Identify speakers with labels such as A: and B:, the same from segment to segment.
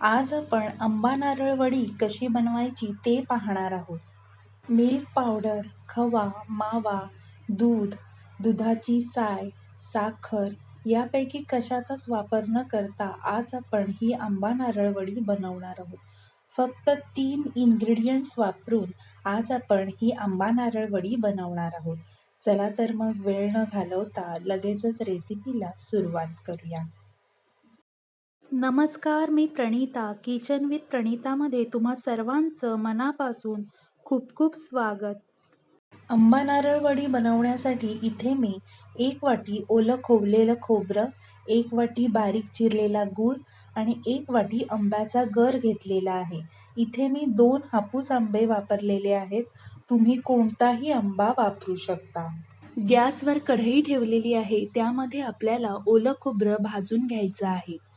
A: आज आपण आंबा नारळ वडी कशी बनवायची ते पाहणार आहोत. मिल्क पावडर, खवा, मावा, दूध, दुधाची साय, साखर यापैकी कशाचाच वापर न करता आज आपण ही आंबा नारळ वडी बनवणार आहोत. फक्त तीन इन्ग्रेडियंट्स वापरून आज आपण ही आंबा नारळ वडी बनवणार आहोत. चला तर मग वेळ न घालवता लगेचच रेसिपीला सुरुवात करूया. नमस्कार मी प्रणिता किचन विथ प्रणितामध्ये तुम्हा सर्वांचं मनापासून खूप खूप स्वागत. आंबा नारळ वडी बनवण्यासाठी इथे मी एक वाटी ओलं खोवलेलं खोबरं, एक वाटी बारीक चिरलेला गूळ आणि एक वाटी आंब्याचा गर घेतलेला आहे. इथे मी दोन हापूस आंबे वापरलेले आहेत. तुम्ही कोणताही आंबा वापरू शकता. गॅसवर कढई ठेवलेली आहे त्यामध्ये आपल्याला ओलं खोबरं भाजून घ्यायचं आहे.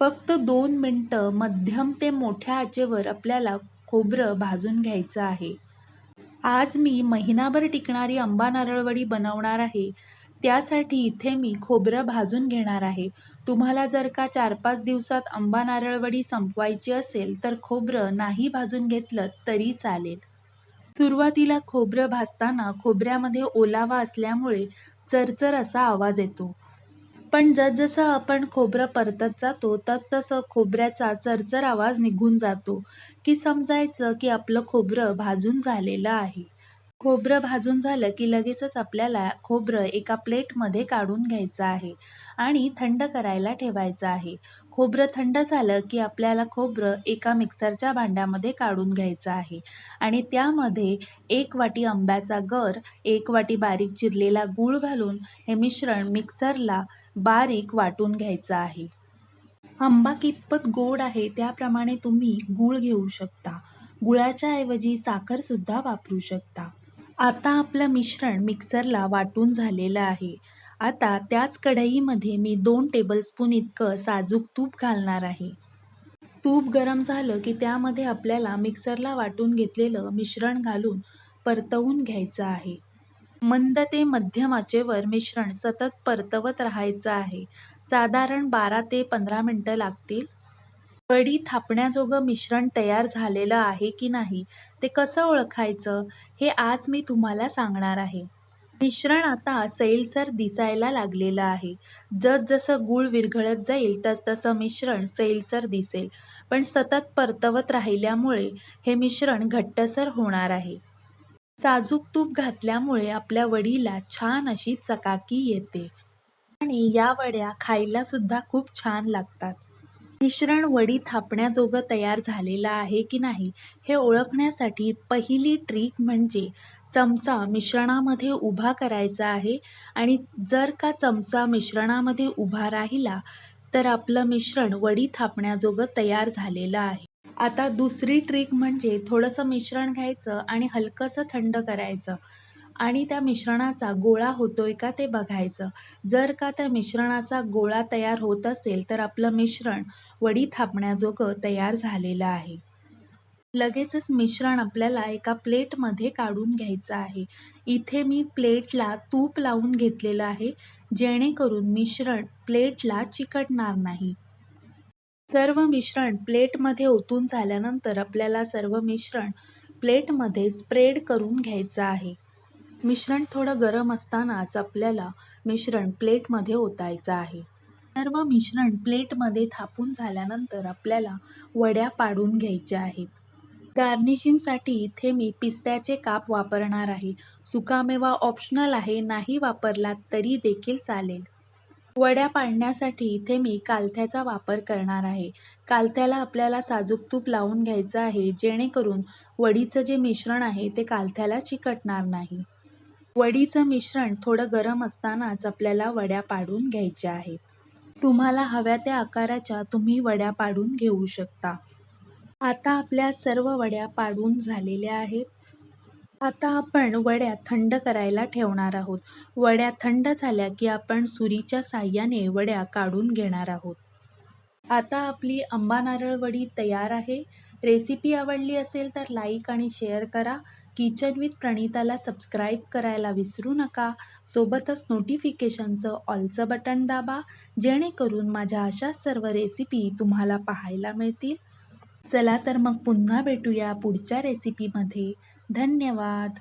A: फक्त दोन मिनटं मध्यम ते मोठ्या आचेवर आपल्याला खोबरं भाजून घ्यायचं आहे. आज मी महिनाभर टिकणारी आंबा नारळवडी बनवणार आहे. त्यासाठी इथे मी खोबरं भाजून घेणार आहे. तुम्हाला जर का चार पाच दिवसात आंबा नारळवडी संपवायची असेल तर खोबरं नाही भाजून घेतलं तरी चालेल. सुरुवातीला खोबरं भाजताना खोबऱ्यामध्ये ओलावा असल्यामुळे चरचर असा आवाज येतो. पण जसजसं आपण खोबरं परतत जातो तसतसं खोबऱ्याचा चरचर आवाज निघून जातो की समजायचं की आपलं खोबरं भाजून झालेलं आहे. खोबरं भाजून झालं की लगेचच आपल्याला खोबरं एका प्लेटमध्ये काढून घ्यायचं आहे आणि थंड करायला ठेवायचं आहे. खोबरं थंड झालं की आपल्याला खोबरं एका मिक्सरच्या भांड्यामध्ये काढून घ्यायचं आहे आणि त्यामध्ये एक वाटी आंब्याचा गर, एक वाटी बारीक चिरलेला गूळ घालून हे मिश्रण मिक्सरला बारीक वाटून घ्यायचं आहे. आंबा कितपत गोड आहे त्याप्रमाणे तुम्ही गूळ घेऊ शकता. गुळाच्या ऐवजी साखरसुद्धा वापरू शकता. आता आपलं मिश्रण मिक्सरला वाटून झालेलं आहे. आता त्याच कढईमध्ये मी दोन टेबलस्पून इतकं साजूक तूप घालणार आहे. तूप गरम झालं की त्यामध्ये आपल्याला मिक्सरला वाटून घेतलेलं मिश्रण घालून परतवून घ्यायचं आहे. मंद ते मध्यम आचेवर मिश्रण सतत परतवत राहायचं आहे. साधारण बारा ते पंधरा मिनटं लागतील. वडी थापण्याजोगं मिश्रण तयार झालेलं आहे की नाही ते कसं ओळखायचं हे आज मी तुम्हाला सांगणार आहे. मिश्रण आता सैलसर दिसायला लागलेलं आहे. जसजसं गूळ विरघळत जाईल तसतसं मिश्रण सैलसर दिसेल. पण सतत परतवत राहिल्यामुळे हे मिश्रण घट्टसर होणार आहे. साजूक तूप घातल्यामुळे आपल्या वडीला छान अशी चकाकी येते आणि या वड्या खायला सुद्धा खूप छान लागतात. मिश्रण वडी थापण्याजोगं तयार झालेलं आहे की नाही हे ओळखण्यासाठी पहिली ट्रिक म्हणजे चमचा मिश्रणामध्ये उभा करायचा आहे आणि जर का चमचा मिश्रणामध्ये उभा राहिला तर आपलं मिश्रण वडी थापण्याजोगं तयार झालेलं आहे. आता दुसरी ट्रिक म्हणजे थोडंसं मिश्रण घ्यायचं आणि हलकंसं थंड करायचं आणि त्या मिश्रणाचा गोळा होतोय का ते बघायचं. जर का त्या मिश्रणाचा गोळा तयार होत असेल तर आपलं मिश्रण वडी थापण्याजोगं तयार झालेलं आहे. लगेचच मिश्रण आपल्याला एका प्लेटमध्ये काढून घ्यायचं आहे. इथे मी प्लेटला तूप लावून घेतलेलं आहे जेणेकरून मिश्रण प्लेटला चिकटणार नाही. सर्व मिश्रण प्लेटमध्ये ओतून झाल्यानंतर आपल्याला सर्व मिश्रण प्लेटमध्ये स्प्रेड करून घ्यायचं आहे. मिश्रण थोडं गरम असतानाच आपल्याला मिश्रण प्लेटमध्ये ओतायचं आहे. सर्व मिश्रण प्लेटमध्ये थापून झाल्यानंतर आपल्याला वड्या पाडून घ्यायच्या आहेत. गार्निशिंगसाठी इथे मी पिस्त्याचे काप वापरणार आहे. सुकामेवा ऑप्शनल आहे, नाही वापरलात तरी देखील चालेल. वड्या पाडण्यासाठी इथे मी कालथ्याचा वापर करणार आहे. कालथ्याला आपल्याला साजूक तूप लावून घ्यायचं आहे जेणेकरून वडीचं जे मिश्रण आहे ते कालथ्याला चिकटणार नाही. वडीचं मिश्रण थोडं गरम असतानाच आपल्याला वड्या पाडून घ्यायच्या आहेत. तुम्हाला हव्या त्या आकाराच्या तुम्ही वड्या पाडून घेऊ शकता. आता आपल्या सर्व वड्या पाडून झालेल्या आहेत. आता आपण वड्या थंड करायला ठेवणार आहोत. वड्या थंड झाल्या की आपण सुरीच्या साहाय्याने वड्या काढून घेणार आहोत. आता आपली आंबा नारळ वडी तयार आहे. रेसिपी आवडली असेल तर लाईक आणि शेअर करा. किचन विथ प्रणिताला सबस्क्राईब करायला विसरू नका. सोबतच नोटिफिकेशनचं ऑलचं बटन दाबा जेणेकरून माझ्या अशा सर्व रेसिपी तुम्हाला पाहायला मिळतील. चला तर मग पुन्हा भेटूया पुढच्या रेसिपीमध्ये. धन्यवाद!